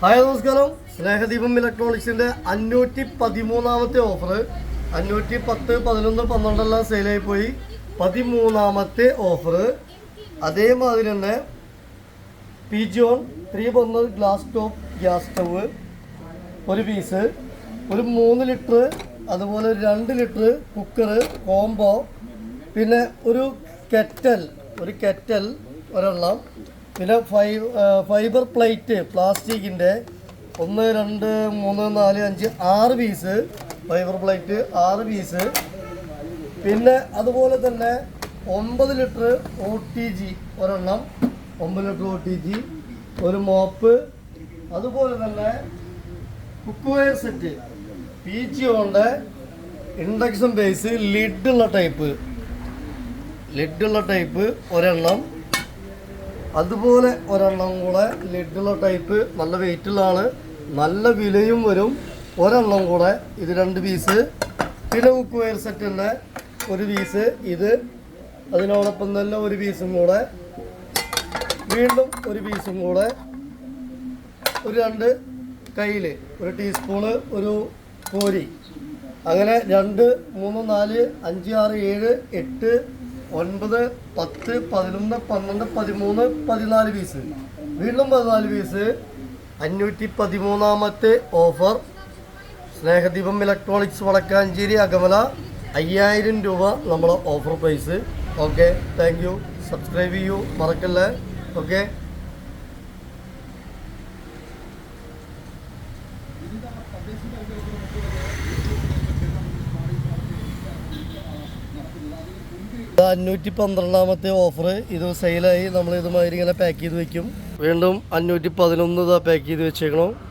Hi നമസ്കാരം. സ്നേഹദീപം ഇലക്ട്രോണിക്സിന്റെ അഞ്ഞൂറ്റി പതിമൂന്നാമത്തെ ഓഫർ അഞ്ഞൂറ്റി പത്ത് പതിനൊന്ന് പന്ത്രണ്ടെല്ലാം സെയിലായി പോയി പതിമൂന്നാമത്തെ ഓഫർ അതേമാതിരി തന്നെ P John three burner glass top gas stove ഒരു പീസ് ഒരു മൂന്ന് ലിറ്റർ അതുപോലെ രണ്ട് ലിറ്റർ കുക്കർ കോംബോ പിന്നെ ഒരു കെറ്റൽ ഒരു കെറ്റൽ ഒരെണ്ണം. പിന്നെ ഫൈ ഫൈബർ പ്ലേറ്റ് പ്ലാസ്റ്റിക്കിന്റെ ഒന്ന് രണ്ട് മൂന്ന് നാല് അഞ്ച് ആറ് പീസ്. ഫൈബർ പ്ലേറ്റ് ആറ് പീസ്. പിന്നെ അതുപോലെ തന്നെ ഒമ്പത് ലിറ്റർ ഒ ടി ജി ഒരെണ്ണം. ഒമ്പത് ലിറ്റർ ഒ ടി ജി ഒരു മോപ്പ്. അതുപോലെ തന്നെ കുക്കുവെയർ സെറ്റ്. പി ജി കൊണ്ട് ഇൻഡക്ഷൻ ബേസ് ലിഡുള്ള ടൈപ്പ്. ലിഡുള്ള ടൈപ്പ് ഒരെണ്ണം. അതുപോലെ ഒരെണ്ണം കൂടെ ലിഡുള്ള ടൈപ്പ് നല്ല വെയിറ്റുള്ളതാണ് നല്ല വിലയും വരും. ഒരെണ്ണം കൂടെ ഇത് രണ്ട് പീസ് പിന്നെ കുക്കുവെയർ സെറ്റിന്റെ ഒരു പീസ് ഇത് അതിനോടൊപ്പം തന്നെ ഒരു പീസും കൂടെ. വീണ്ടും ഒരു പീസും കൂടെ. ഒരു രണ്ട് കയ്യിൽ ഒരു ടീസ്പൂണ് ഒരു കോരി. അങ്ങനെ രണ്ട് മൂന്ന് നാല് അഞ്ച് ആറ് ഏഴ് എട്ട് ഒൻപത് പത്ത് പതിനൊന്ന് പന്ത്രണ്ട് പതിമൂന്ന് പതിനാല് പീസ് വീണ്ടും പതിനാല് പീസ് അഞ്ഞൂറ്റി പതിമൂന്നാമത്തെ ഓഫർ സ്നേഹദീപം ഇലക്ട്രോണിക്സ് വടക്കാഞ്ചേരി അകമല. അയ്യായിരം രൂപ നമ്മളെ offer price okay thank you subscribe ചെയ്യൂ. മറക്കല്ലേ? ഓക്കെ ഇത് അഞ്ഞൂറ്റി പന്ത്രണ്ടാമത്തെ ഓഫർ ഇത് സെയിലായി നമ്മൾ ഇതുമാതിരി ഇങ്ങനെ പാക്ക് ചെയ്ത് വെക്കും. വീണ്ടും അഞ്ഞൂറ്റി പതിനൊന്ന് ഇതാ പാക്ക് ചെയ്ത് വെച്ചേക്കണം.